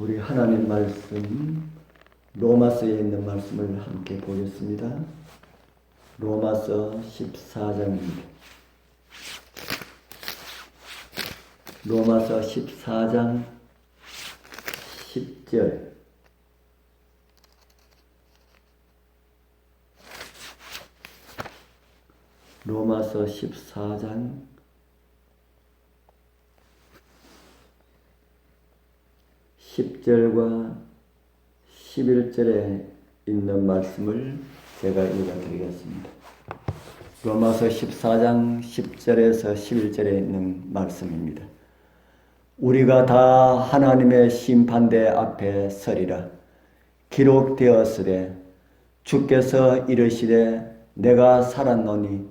우리 하나님 말씀 로마서에 있는 말씀을 함께 보겠습니다. 로마서 14장입니다. 로마서 14장 10절 로마서 14장 10절과 11절에 있는 말씀을 제가 읽어드리겠습니다. 로마서 14장 10절에서 11절에 있는 말씀입니다. 우리가 다 하나님의 심판대 앞에 서리라. 기록되었으되 주께서 이르시되 내가 살았노니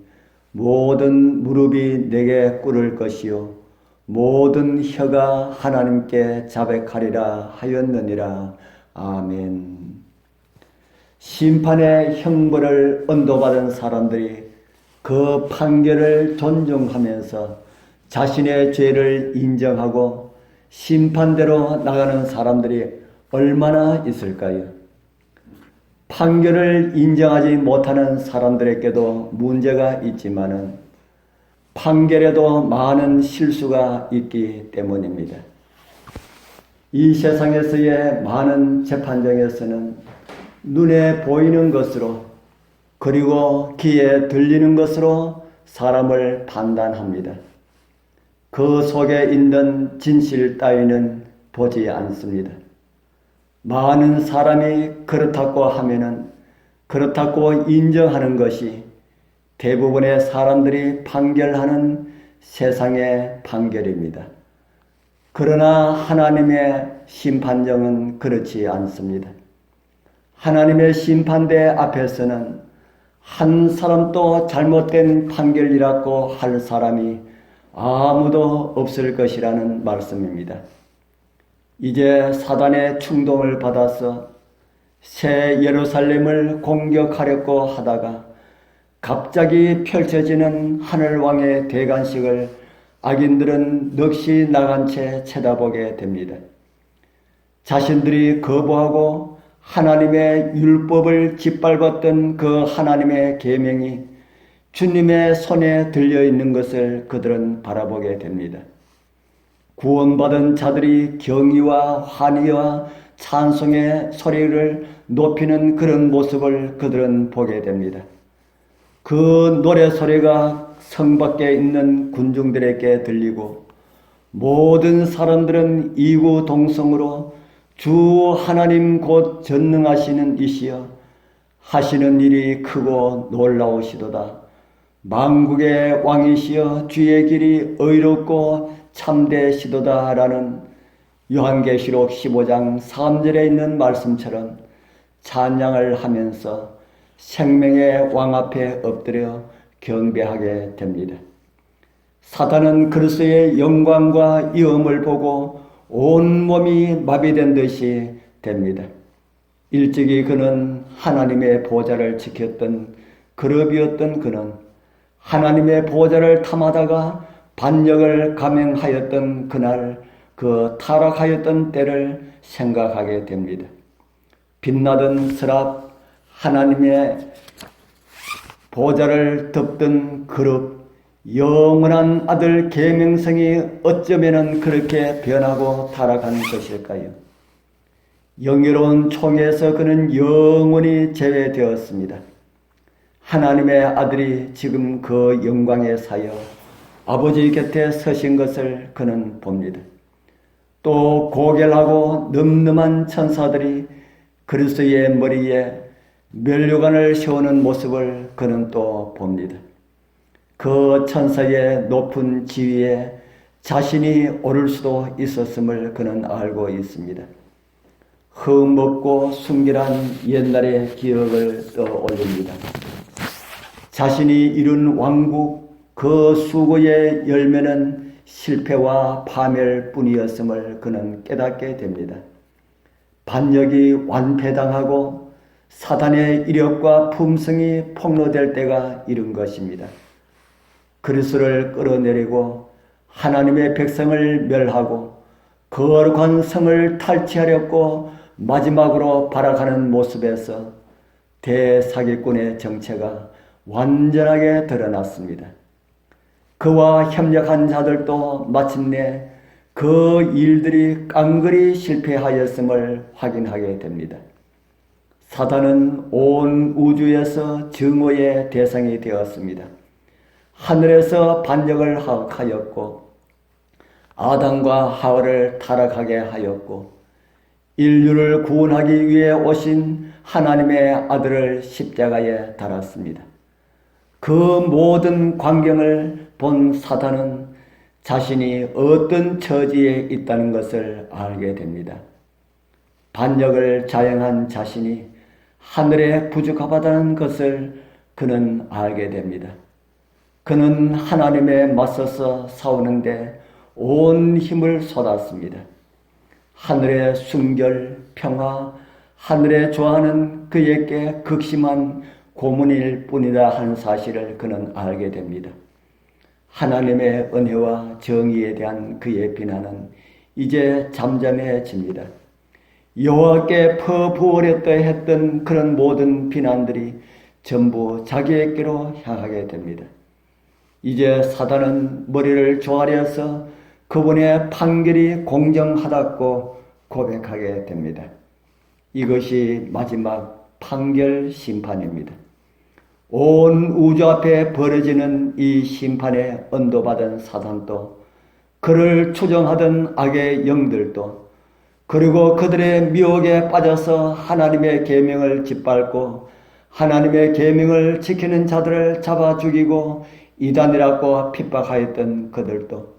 모든 무릎이 내게 꿇을 것이요 모든 혀가 하나님께 자백하리라 하였느니라. 아멘. 심판의 형벌을 언도받은 사람들이 그 판결을 존중하면서 자신의 죄를 인정하고 심판대로 나가는 사람들이 얼마나 있을까요? 판결을 인정하지 못하는 사람들에게도 문제가 있지만은 판결에도 많은 실수가 있기 때문입니다. 이 세상에서의 많은 재판정에서는 눈에 보이는 것으로 그리고 귀에 들리는 것으로 사람을 판단합니다. 그 속에 있는 진실 따위는 보지 않습니다. 많은 사람이 그렇다고 하면은 그렇다고 인정하는 것이 대부분의 사람들이 판결하는 세상의 판결입니다. 그러나 하나님의 심판정은 그렇지 않습니다. 하나님의 심판대 앞에서는 한 사람도 잘못된 판결이라고 할 사람이 아무도 없을 것이라는 말씀입니다. 이제 사단의 충동을 받아서 새 예루살렘을 공격하려고 하다가 갑자기 펼쳐지는 하늘왕의 대관식을 악인들은 넋이 나간 채 쳐다보게 됩니다. 자신들이 거부하고 하나님의 율법을 짓밟았던 그 하나님의 계명이 주님의 손에 들려 있는 것을 그들은 바라보게 됩니다. 구원받은 자들이 경의와 환희와 찬송의 소리를 높이는 그런 모습을 그들은 보게 됩니다. 그 노래 소리가 성 밖에 있는 군중들에게 들리고 모든 사람들은 이구 동성으로 주 하나님 곧 전능하시는 이시여 하시는 일이 크고 놀라우시도다. 만국의 왕이시여 주의 길이 의롭고 참되시도다 라는 요한계시록 15장 3절에 있는 말씀처럼 찬양을 하면서 생명의 왕 앞에 엎드려 경배하게 됩니다. 사단은 그리스의 영광과 이음을 보고 온 몸이 마비된 듯이 됩니다. 일찍이 그는 하나님의 보좌를 지켰던 그룹이었던 그는 하나님의 보좌를 탐하다가 반역을 감행하였던 그날 그 타락하였던 때를 생각하게 됩니다. 빛나던 스랍 하나님의 보좌를 덮던 그룹 영원한 아들 계명성이 어쩌면 그렇게 변하고 타락한 것일까요? 영예로운 총에서 그는 영원히 제외되었습니다. 하나님의 아들이 지금 그 영광에 사여 아버지 곁에 서신 것을 그는 봅니다. 또 고결하고 늠름한 천사들이 그리스의 머리에 멸류관을 세우는 모습을 그는 또 봅니다. 그 천사의 높은 지위에 자신이 오를 수도 있었음을 그는 알고 있습니다. 흠없고 순결한 옛날의 기억을 떠올립니다. 자신이 이룬 왕국 그 수고의 열매는 실패와 파멸 뿐이었음을 그는 깨닫게 됩니다. 반역이 완패당하고 사단의 이력과 품성이 폭로될 때가 이른 것입니다. 그리스를 끌어내리고 하나님의 백성을 멸하고 거룩한 성을 탈취하려고 마지막으로 발악하는 모습에서 대사기꾼의 정체가 완전하게 드러났습니다. 그와 협력한 자들도 마침내 그 일들이 깡그리 실패하였음을 확인하게 됩니다. 사단은 온 우주에서 증오의 대상이 되었습니다. 하늘에서 반역을 하였고 아담과 하와를 타락하게 하였고 인류를 구원하기 위해 오신 하나님의 아들을 십자가에 달았습니다. 그 모든 광경을 본 사단은 자신이 어떤 처지에 있다는 것을 알게 됩니다. 반역을 자행한 자신이 하늘에 부족하다는 것을 그는 알게 됩니다. 그는 하나님에 맞서서 싸우는데 온 힘을 쏟았습니다. 하늘의 순결, 평화, 하늘에 좋아하는 그에게 극심한 고문일 뿐이다 하는 사실을 그는 알게 됩니다. 하나님의 은혜와 정의에 대한 그의 비난은 이제 잠잠해집니다. 여호와께 퍼부어렸다 했던 그런 모든 비난들이 전부 자기에게로 향하게 됩니다. 이제 사단은 머리를 조아려서 그분의 판결이 공정하다고 고백하게 됩니다. 이것이 마지막 판결 심판입니다. 온 우주 앞에 벌어지는 이 심판에 언도받은 사단도 그를 추정하던 악의 영들도 그리고 그들의 미혹에 빠져서 하나님의 계명을 짓밟고 하나님의 계명을 지키는 자들을 잡아 죽이고 이단이라고 핍박하였던 그들도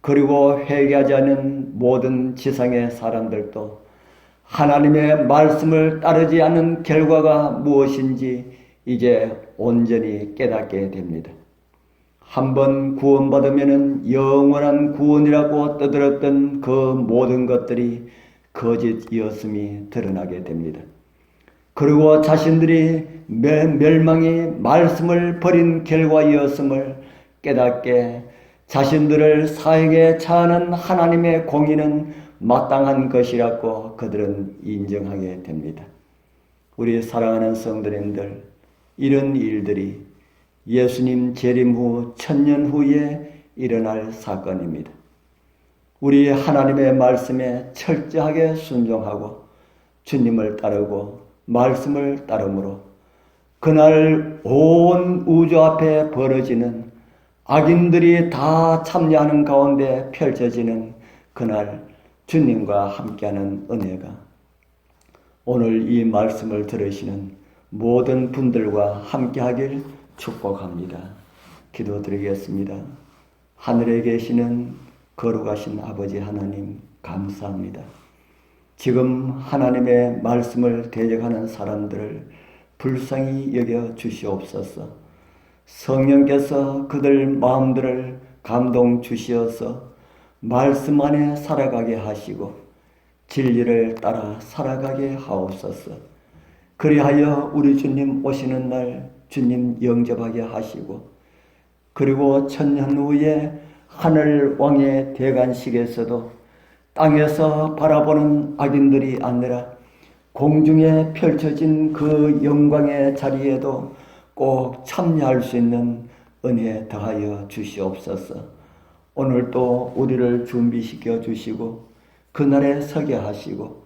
그리고 회개하지 않은 모든 지상의 사람들도 하나님의 말씀을 따르지 않는 결과가 무엇인지 이제 온전히 깨닫게 됩니다. 한 번 구원받으면 영원한 구원이라고 떠들었던 그 모든 것들이 거짓이었음이 드러나게 됩니다. 그리고 자신들이 멸망이 말씀을 버린 결과이었음을 깨닫게 자신들을 사역에 처하는 하나님의 공의는 마땅한 것이라고 그들은 인정하게 됩니다. 우리 사랑하는 성도님들, 이런 일들이 예수님 재림 후 천년 후에 일어날 사건입니다. 우리 하나님의 말씀에 철저하게 순종하고 주님을 따르고 말씀을 따르므로 그날 온 우주 앞에 벌어지는 악인들이 다 참여하는 가운데 펼쳐지는 그날 주님과 함께하는 은혜가 오늘 이 말씀을 들으시는 모든 분들과 함께하길 축복합니다. 기도드리겠습니다. 하늘에 계시는 거룩하신 아버지 하나님 감사합니다. 지금 하나님의 말씀을 대적하는 사람들을 불쌍히 여겨 주시옵소서. 성령께서 그들 마음들을 감동 주시어서 말씀 안에 살아가게 하시고 진리를 따라 살아가게 하옵소서. 그리하여 우리 주님 오시는 날 주님 영접하게 하시고 그리고 천년 후에 하늘 왕의 대관식에서도 땅에서 바라보는 악인들이 아니라 공중에 펼쳐진 그 영광의 자리에도 꼭 참여할 수 있는 은혜 더하여 주시옵소서. 오늘 또 우리를 준비시켜 주시고 그날에 서게 하시고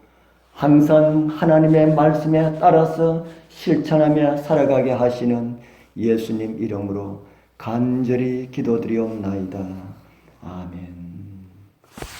항상 하나님의 말씀에 따라서 실천하며 살아가게 하시는 예수님 이름으로 간절히 기도드리옵나이다. 아멘.